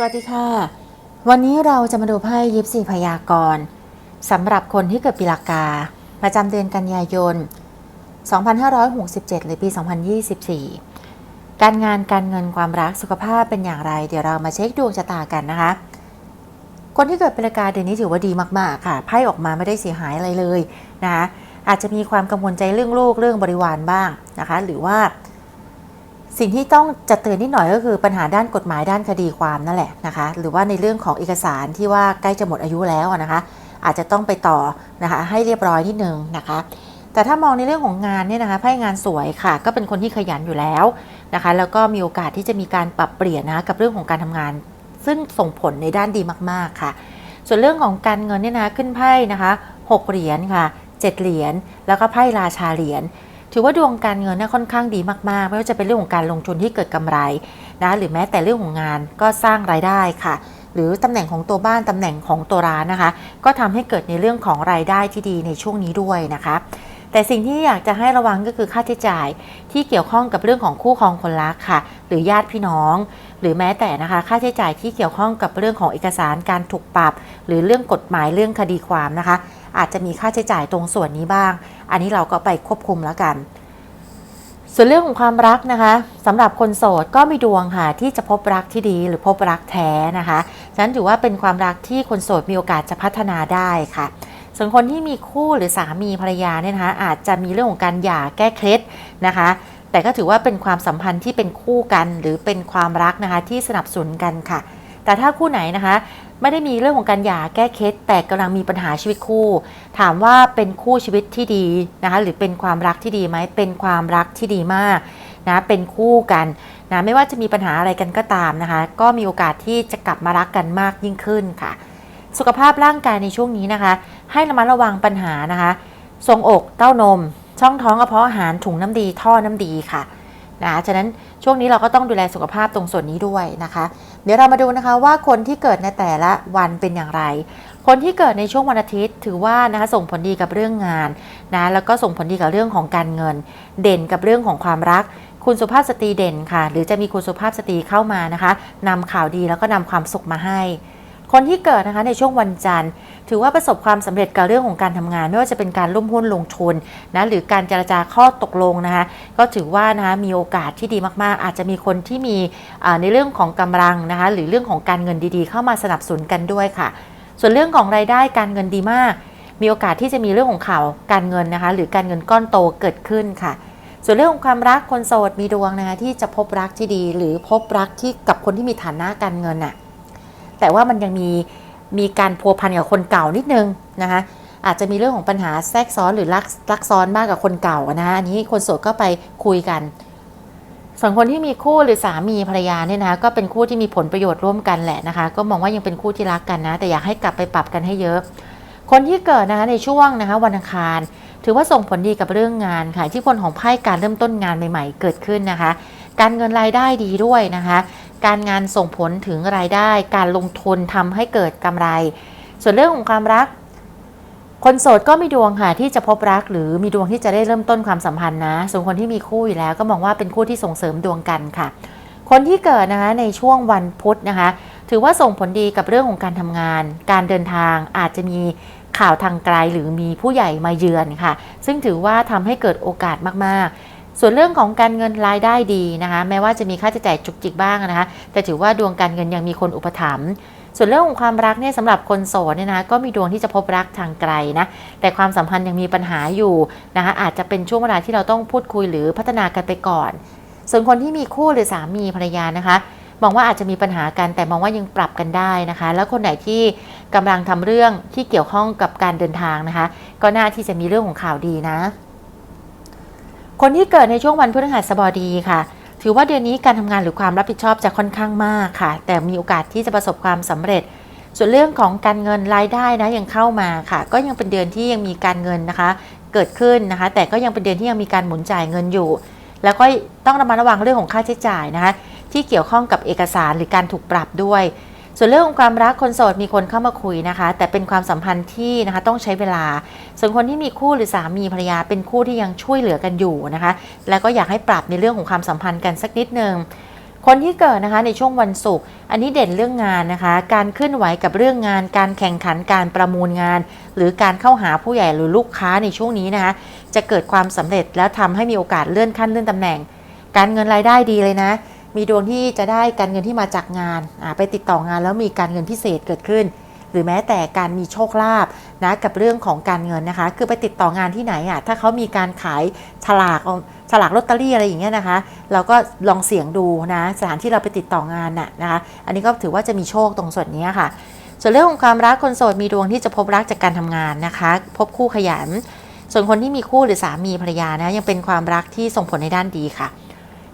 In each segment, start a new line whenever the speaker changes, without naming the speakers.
สวัสดีค่ะ วันนี้เราจะมาดูไพ่ยิปซีพยากรณ์สำหรับคนที่เกิดปีละกา ประจำเดือนกันยายน 2567 หรือปี 2024 การงานการเงินความรักสุขภาพเป็นอย่างไร เดี๋ยวเรามาเช็คดวงชะตากันนะคะ คนที่เกิดปีละกาเดือนนี้ถือว่าดีมาก ๆ ค่ะ ไพ่ออกมาไม่ได้เสียหายอะไรเลยนะคะอาจจะมีความกังวลใจเรื่องลูกเรื่องบริวารบ้างนะคะ หรือว่า สิ่งที่ต้องจะเตือนนิดหน่อยก็คือปัญหาด้านกฎหมายด้านคดีความนั่นแหละนะคะ หรือว่าในเรื่องของเอกสารที่ว่าใกล้จะหมดอายุแล้วนะคะ อาจจะต้องไปต่อนะคะให้เรียบร้อยนิดนึงนะคะ แต่ถ้ามองในเรื่องของงานเนี่ยนะคะไพ่งานสวยค่ะ ก็เป็นคนที่ขยันอยู่แล้วนะคะ แล้วก็มีโอกาสที่จะมีการปรับเปลี่ยนนะคะกับเรื่องของการทำงาน ซึ่งส่งผลในด้านดีมาก ๆค่ะ ส่วนเรื่องของการเงินเนี่ยนะขึ้นไพ่นะคะ6เหรียญค่ะ7เหรียญแล้วก็ไพ่ราชาเหรียญ ถือว่าดวงการเงินเนี่ยค่อนข้างดีมากๆ ไม่ว่าจะเป็นเรื่องของการลงทุนที่เกิดกำไรนะหรือแม้แต่เรื่องของงานก็สร้างรายได้ค่ะ หรือตำแหน่งของตัวบ้านตำแหน่งของตัวร้านนะคะ ก็ทำให้เกิดในเรื่องของรายได้ที่ดีในช่วงนี้ด้วยนะคะ แต่สิ่งที่อยากจะให้ระวังก็คือค่าใช้จ่าย ที่เกี่ยวข้องกับเรื่องของคู่ครองคนรักค่ะ หรือญาติพี่น้อง หรือแม้แต่นะคะ ค่าใช้จ่ายที่เกี่ยวข้องกับเรื่องของเอกสารการถูกปรับ หรือเรื่องกฎหมายเรื่องคดีความนะคะ อาจจะมีค่าใช้จ่ายตรงส่วนนี้บ้าง อันนี้เราก็ไปควบคุมแล้วกัน ส่วนเรื่องของความรักนะคะสำหรับคนโสดก็มีดวงค่ะที่จะพบรักที่ดีหรือพบรักแท้นะคะฉะนั้นถือว่าเป็นความรักที่คนโสดมีโอกาสจะพัฒนาได้ค่ะ ส่วนคนที่มีคู่หรือสามีภรรยาเนี่ยนะคะอาจจะมีเรื่องของการหย่าแก้เคล็ดนะคะ แต่ก็ถือว่าเป็นความสัมพันธ์ที่เป็นคู่กันหรือเป็นความรักนะคะที่สนับสนุนกันค่ะ แต่ถ้าคู่ไหนนะคะไม่ได้มีเรื่องของการหย่าแก้เคล็ดแต่กำลังมีปัญหาชีวิตคู่ ถามว่าเป็นคู่ชีวิตที่ดีนะคะหรือเป็นความรักที่ดีไหมเป็นความรักที่ดีมากนะเป็นคู่กันนะไม่ว่าจะมีปัญหาอะไรกันก็ตามนะคะ ก็มีโอกาสที่จะกลับมารักกันมากยิ่งขึ้นค่ะ สุขภาพร่างกายในช่วงนี้นะคะ ให้ระมัดระวังปัญหานะคะทรงอกเต้านม ช่องท้องกระเพาะอาหารถุงน้ำดีท่อน้ำดีค่ะนะฉะนั้นช่วงนี้เราก็ต้องดูแลสุขภาพตรงส่วนนี้ด้วยนะคะ เดี๋ยวเรามาดูนะคะว่าคนที่เกิดในแต่ละวันเป็นอย่างไร คนที่เกิดในช่วงวันอาทิตย์ ถือว่านะคะส่งผลดีกับเรื่องงานนะแล้วก็ส่งผลดีกับเรื่องของการเงิน เด่นกับเรื่องของความรัก คุณสุภาพสตรีเด่นค่ะ หรือจะมีคุณสุภาพสตรีเข้ามานะคะนำข่าวดีแล้วก็นำความสุขมาให้ คนที่เกิดนะคะในช่วงวันจันทร์ ถือว่าประสบความสำเร็จกับเรื่องของการทำงาน ไม่ว่าจะเป็นการร่วมหุ้นลงทุนนะหรือการเจรจาข้อตกลงนะคะก็ถือว่านะคะมีโอกาสที่ดีมากๆ อาจจะมีคนที่มีในเรื่องของกำลังนะคะหรือเรื่องของการเงินดีๆ เข้ามาสนับสนุนกันด้วยค่ะ ส่วนเรื่องของรายได้การเงินดีมาก มีโอกาสที่จะมีเรื่องของข่าวการเงินนะคะหรือการเงินก้อนโตเกิดขึ้นค่ะส่วนเรื่องของความรักคนโสดมีดวงนะคะที่จะพบรักที่ดี หรือพบรักที่กับคนที่มีฐานะการเงินน่ะ แต่ว่ามันยังมีมีการพัวพันกับคนเก่านิดนึงนะคะอาจจะมีเรื่องของปัญหาแทรกซ้อนหรือรักรักซ้อนมากกับคนเก่านะคะอันนี้คนโสดก็ไปคุยกันส่วนคนที่มีคู่หรือสามีภรรยาเนี่ยนะคะก็เป็นคู่ที่มีผลประโยชน์ร่วมกันแหละนะคะ ก็มองว่ายังเป็นคู่ที่รักกันนะ แต่อยากให้กลับไปปรับกันให้เยอะ คนที่เกิดนะคะในช่วงนะคะวันอังคาร ถือว่าส่งผลดีกับเรื่องงานค่ะที่พลของไพ่การเริ่มต้นงานใหม่ ๆ เกิดขึ้นนะคะ การเงินรายได้ดีด้วยนะคะ การงานส่งผลถึงรายได้ การลงทุนทำให้เกิดกำไร ส่วนเรื่องของความรัก คนโสดก็มีดวงค่ะที่จะพบรักหรือมีดวงที่จะได้เริ่มต้นความสัมพันธ์นะ ส่วนคนที่มีคู่อยู่แล้วก็มองว่าเป็นคู่ที่ส่งเสริมดวงกันค่ะ คนที่เกิดนะคะในช่วงวันพุธนะคะ ถือว่าส่งผลดีกับเรื่องของการทำงาน การเดินทางอาจจะมีข่าวทางไกลหรือมีผู้ใหญ่มาเยือนค่ะ ซึ่งถือว่าทำให้เกิดโอกาสมากๆ ส่วนเรื่องของการเงินรายได้ดีนะคะแม้ว่าจะมีค่าใช้จ่ายจุกจิกบ้างนะคะแต่ถือว่าดวงการเงินยังมีคนอุปถัมภ์ส่วนเรื่องของความรักเนี่ยสำหรับคนโสดเนี่ยนะก็มีดวงที่จะพบรักทางไกลนะแต่ความสัมพันธ์ยังมีปัญหาอยู่นะคะอาจจะเป็นช่วงเวลาที่เราต้องพูดคุยหรือพัฒนากันไปก่อน ส่วนคนที่มีคู่หรือสามีภรรยานะคะมองว่าอาจจะมีปัญหากันแต่มองว่ายังปรับกันได้นะคะ แล้วคนไหนที่กำลังทำเรื่องที่เกี่ยวข้องกับการเดินทางนะคะ ก็น่าที่จะมีเรื่องของข่าวดีนะ คนที่เกิดในช่วงวันพฤหัสบดีค่ะ ถือว่าเดือนนี้การทำงานหรือความรับผิดชอบจะค่อนข้างมากค่ะ แต่มีโอกาสที่จะประสบความสำเร็จ ส่วนเรื่องของการเงินรายได้นะยังเข้ามาค่ะ ก็ยังเป็นเดือนที่ยังมีการเงินนะคะ เกิดขึ้นนะคะ แต่ก็ยังเป็นเดือนที่ยังมีการหมุนจ่ายเงินอยู่ แล้วก็ต้องระมัดระวังเรื่องของค่าใช้จ่ายนะคะที่เกี่ยวข้องกับเอกสารหรือการถูกปรับด้วย ส่วนเรื่องของความรักคนโสดมีคนเข้ามาคุยนะคะ แต่เป็นความสัมพันธ์ที่นะคะต้องใช้เวลา ส่วนคนที่มีคู่หรือสามีภรรยาเป็นคู่ที่ยังช่วยเหลือกันอยู่นะคะ แล้วก็อยากให้ปรับในเรื่องของความสัมพันธ์กันสักนิดนึงคนที่เกิดนะคะในช่วงวันศุกร์อันนี้เด่นเรื่องงานนะคะ การเคลื่อนไหวกับเรื่องงาน การแข่งขันการประมูลงาน หรือการเข้าหาผู้ใหญ่หรือลูกค้าในช่วงนี้นะคะจะเกิดความสำเร็จแล้วทำให้มีโอกาสเลื่อนขั้นเลื่อนตำแหน่ง การเงินรายได้ดีเลยนะ มีดวงที่จะได้การเงินที่มาจากงานไปติดต่องานแล้วมีการเงินพิเศษเกิดขึ้น หรือแม้แต่การมีโชคลาภนะกับเรื่องของการเงินนะคะ คือไปติดต่องานที่ไหนอะถ้าเขามีการขายฉลากฉลากลอตเตอรี่อะไรอย่างเงี้ยนะคะ เราก็ลองเสี่ยงดูนะสถานที่เราไปติดต่องานน่ะนะคะ อันนี้ก็ถือว่าจะมีโชคตรงส่วนนี้ค่ะ ส่วนเรื่องของความรักคนโสดมีดวงที่จะพบรักจากการทำงานนะคะ พบคู่ขยัน ส่วนคนที่มีคู่หรือสามีภรรยานะยังเป็นความรักที่ส่งผลในด้านดีค่ะ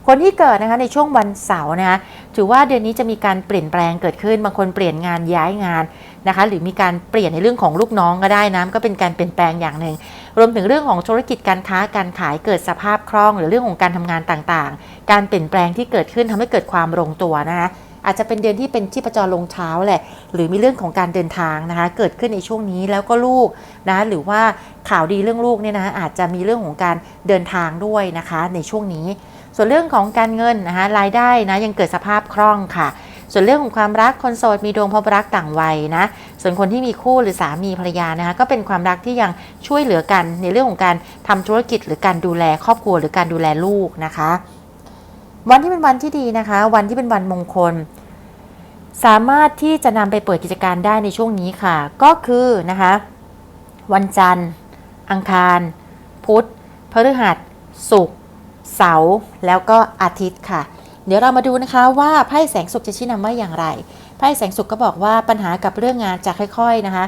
คนที่เกิดนะคะในช่วงวันเสาร์นะคะถือว่าเดือนนี้จะมีการเปลี่ยนแปลงเกิดขึ้น บางคนเปลี่ยนงานย้ายงานนะคะ หรือมีการเปลี่ยนในเรื่องของลูกน้องก็ได้นะก็เป็นการเปลี่ยนแปลงอย่างหนึ่ง รวมถึงเรื่องของธุรกิจการค้าการขายเกิดสภาพคล่อง หรือเรื่องของการทำงานต่างๆ การเปลี่ยนแปลงที่เกิดขึ้นทำให้เกิดความลงตัวนะคะอาจจะเป็นเดือนที่เป็นที่ประจรลงเช้าแหละ หรือมีเรื่องของการเดินทางนะคะ เกิดขึ้นในช่วงนี้แล้วก็ลูกนะหรือว่าข่าวดีเรื่องลูกเนี่ยนะอาจจะมีเรื่องของการเดินทางด้วยนะคะ ในช่วงนี้ ส่วนเรื่องของการเงินนะคะรายได้นะยังเกิดสภาพคล่องค่ะ ส่วนเรื่องของความรักคนโสดมีดวงพบรักต่างวัยนะส่วนคนที่มีคู่หรือสามีภรรยานะคะก็เป็นความรักที่ยังช่วยเหลือกันในเรื่องของการทำธุรกิจหรือการดูแลครอบครัวหรือการดูแลลูกนะคะ วันที่เป็นวันที่ดีนะคะ วันที่เป็นวันมงคล สามารถที่จะนำไปเปิดกิจการได้ในช่วงนี้ค่ะ ก็คือนะคะวันจันทร์ อังคาร พุธพฤหัสศุกร์ เสาร์แล้วก็อาทิตย์ค่ะ เดี๋ยวเรามาดูนะคะว่าไพ่แสงสุขจะชี้นำว่าอย่างไรไพ่แสงสุขก็บอกว่าปัญหากับเรื่องงานจะค่อย ๆนะคะ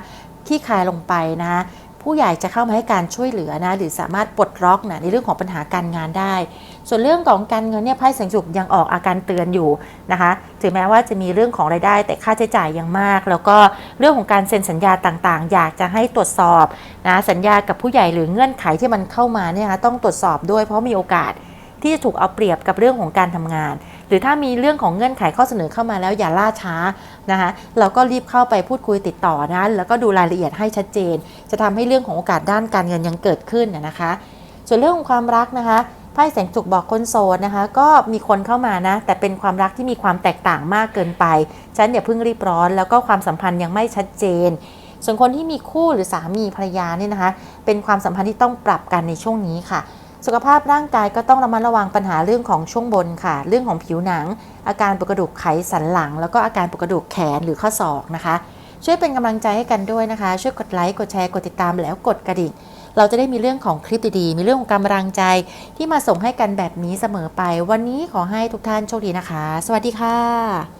ที่คลายลงไปนะคะ ผู้ใหญ่จะเข้ามาให้การช่วยเหลือนะหรือสามารถปลดล็อกนะในเรื่องของปัญหาการงานได้ ส่วนเรื่องของการเงินเนี่ยไพ่แสงสุขยังออกอาการเตือนอยู่นะคะถึงแม้ว่าจะมีเรื่องของรายได้ แต่ค่าใช้จ่ายยังมาก แล้วก็เรื่องของการเซ็นสัญญาต่างๆ อยากจะให้ตรวจสอบนะสัญญากับผู้ใหญ่หรือเงื่อนไขที่มันเข้ามาเนี่ยนะคะต้องตรวจสอบด้วยเพราะมีโอกาส ที่จะถูกเอาเปรียบกับเรื่องของการทำงาน หรือถ้ามีเรื่องของเงื่อนไขข้อเสนอเข้ามาแล้วอย่าล่าช้านะคะเราก็รีบเข้าไปพูดคุยติดต่อนะแล้วก็ดูรายละเอียดให้ชัดเจน จะทำให้เรื่องของโอกาสด้านการเงินยังเกิดขึ้นนะคะ ส่วนเรื่องของความรักนะคะไพ่แสงจุกบอกคนโสดนะคะ ก็มีคนเข้ามานะ แต่เป็นความรักที่มีความแตกต่างมากเกินไปฉะนันอย่าเพิ่งรีบร้อน แล้วก็ความสัมพันธ์ยังไม่ชัดเจน ส่วนคนที่มีคู่หรือสามีภรรยาเนี่ยนะคะ เป็นความสัมพันธ์ที่ต้องปรับกันในช่วงนี้ค่ะ สุขภาพร่างกายก็ต้องระมัดระวังปัญหาเรื่องของช่วงบนค่ะ เรื่องของผิวหนัง อาการปวดกระดูกไขสันหลัง แล้วก็อาการปวดกระดูกแขนหรือข้อศอกนะคะ ช่วยเป็นกำลังใจให้กันด้วยนะคะ ช่วยกดไลค์กดแชร์กดติดตามแล้วกดกระดิ่งเราจะได้มีเรื่องของคลิปดีๆ มีเรื่องของกำลังใจที่มาส่งให้กันแบบนี้เสมอไป วันนี้ขอให้ทุกท่านโชคดีนะคะ สวัสดีค่ะ